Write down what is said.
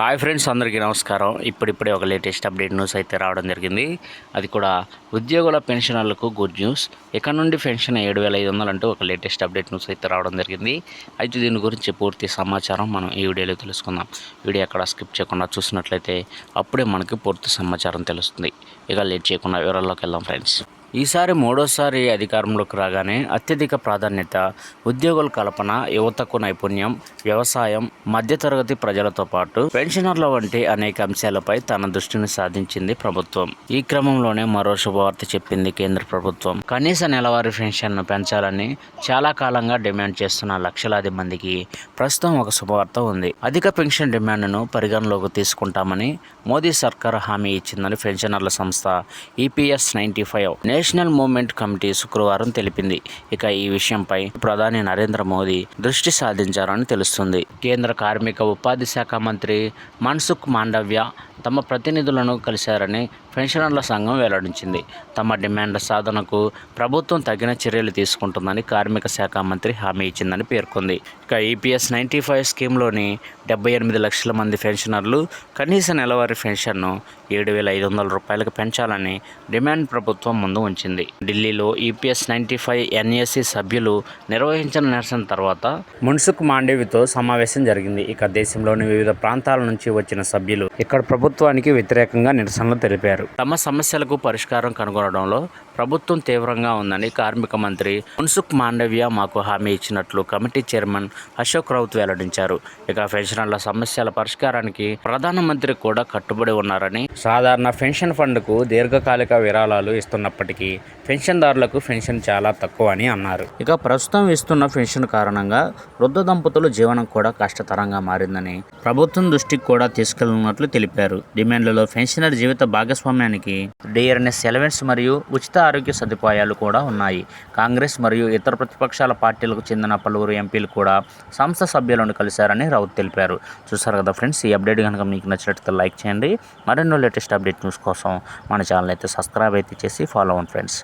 Hi friends అందరికీ నమస్కారం. ఇప్పుడిప్పుడే ఒక లేటెస్ట్ అప్డేట్ న్యూస్ అయితే రావడం జరిగింది. అది కూడా ఉద్యోగుల పెన్షనర్లకు గుడ్ న్యూస్. ఇక్కడ నుండి పెన్షన్ ఏడు వేల ఐదు వందలు అంటూ ఒక లేటెస్ట్ అప్డేట్ న్యూస్ అయితే రావడం జరిగింది. అయితే దీని గురించి పూర్తి సమాచారం మనం ఈ వీడియోలో తెలుసుకుందాం. వీడియో అక్కడ స్కిప్ చేయకుండా చూసినట్లయితే అప్పుడే మనకి పూర్తి సమాచారం తెలుస్తుంది. ఇక లేట్ చేయకుండా వివరాల్లోకి వెళ్దాం ఫ్రెండ్స్. ఈసారి మూడోసారి అధికారంలోకి రాగానే అత్యధిక ప్రాధాన్యత ఉద్యోగుల కల్పన యువతకు నైపుణ్యం వ్యవసాయం మధ్యతరగతి ప్రజలతో పాటు పెన్షనర్ల వంటి అనేక అంశాలపై తన దృష్టిని సాధించింది ప్రభుత్వం. ఈ క్రమంలోనే మరో శుభవార్త చెప్పింది కేంద్ర ప్రభుత్వం. కనీస నెలవారీ పెన్షన్ను పెంచాలని చాలా కాలంగా డిమాండ్ చేస్తున్న లక్షలాది మందికి ప్రస్తుతం ఒక శుభవార్త ఉంది. అధిక పెన్షన్ డిమాండ్ను పరిగణలోకి తీసుకుంటామని మోదీ సర్కార్ హామీ ఇచ్చిందని పెన్షనర్ల సంస్థ EPS ninety five. National movement committee శుక్రవారం తెలిపింది. ఇక ఈ విషయంపై ప్రధాని నరేంద్ర మోదీ దృష్టి సాధించారని తెలుస్తుంది. కేంద్ర కార్మిక ఉపాధి శాఖ మంత్రి మన్సుఖ్ మాండవ్య తమ ప్రతినిధులను కలిశారని పెన్షనర్ల సంఘం వెల్లడించింది. తమ డిమాండ్ల సాధనకు ప్రభుత్వం తగిన చర్యలు తీసుకుంటుందని కార్మిక శాఖ మంత్రి హామీ ఇచ్చిందని పేర్కొంది. ఇక ఈపీఎస్ నైంటీ ఫైవ్ స్కీమ్లోని డెబ్బై ఎనిమిది లక్షల మంది పెన్షనర్లు కనీస నెలవారీ పెన్షన్ను ఏడు వేల ఐదు వందల రూపాయలకు పెంచాలని డిమాండ్ ప్రభుత్వం ముందు ఉంచింది. ఢిల్లీలో ఈపీఎస్ నైంటీ ఫైవ్ ఎన్ఏసీ సభ్యులు నిర్వహించిన నిరసన తర్వాత మున్సుక్ మాండేవితో సమావేశం జరిగింది. ఇక దేశంలోని వివిధ ప్రాంతాల నుంచి వచ్చిన సభ్యులు ఇక్కడ ప్రభుత్వం ప్రభుత్వానికి వ్యతిరేకంగా నిరసనలు తెలిపారు. తమ సమస్యలకు పరిష్కారం కనుగొనడంలో ప్రభుత్వం తీవ్రంగా ఉందని కార్మిక మంత్రి మున్సుక్ మాండవ్య మాకు హామీ ఇచ్చినట్లు కమిటీ చైర్మన్ అశోక్ రౌత్ వెల్లడించారు. ఇక పెన్షనర్ల సమస్యల పరిష్కారానికి ప్రధానమంత్రి కూడా కట్టుబడి ఉన్నారని సాధారణ పెన్షన్ ఫండ్కు దీర్ఘకాలిక విరాళాలు ఇస్తున్నప్పటికీ పెన్షన్దారులకు పెన్షన్ చాలా తక్కువ అని అన్నారు. ఇక ప్రస్తుతం ఇస్తున్న పెన్షన్ కారణంగా వృద్ధ దంపతుల జీవనం కూడా కష్టతరంగా మారిందని ప్రభుత్వం దృష్టికి కూడా తీసుకెళ్ళినట్లు తెలిపారు. డిమాండ్లలో పెన్షనర్ జీవిత భాగస్వామ్యానికి డిఆర్ఎన్ఎస్ ఎలవెన్స్ మరియు ఉచిత ఆరోగ్య సదుపాయాలు కూడా ఉన్నాయి. కాంగ్రెస్ మరియు ఇతర ప్రతిపక్షాల పార్టీలకు చెందిన పలువురు ఎంపీలు కూడా సంస్థ సభ్యులను కలిశారని రౌత్ తెలిపారు. చూసారు కదా ఫ్రెండ్స్ ఈ అప్డేట్ కనుక మీకు నచ్చినట్లయితే లైక్ చేయండి. మరెన్నో లేటెస్ట్ అప్డేట్ న్యూస్ కోసం మన ఛానల్ అయితే సబ్స్క్రైబ్ అయితే చేసి ఫాలో అవ్వండి ఫ్రెండ్స్.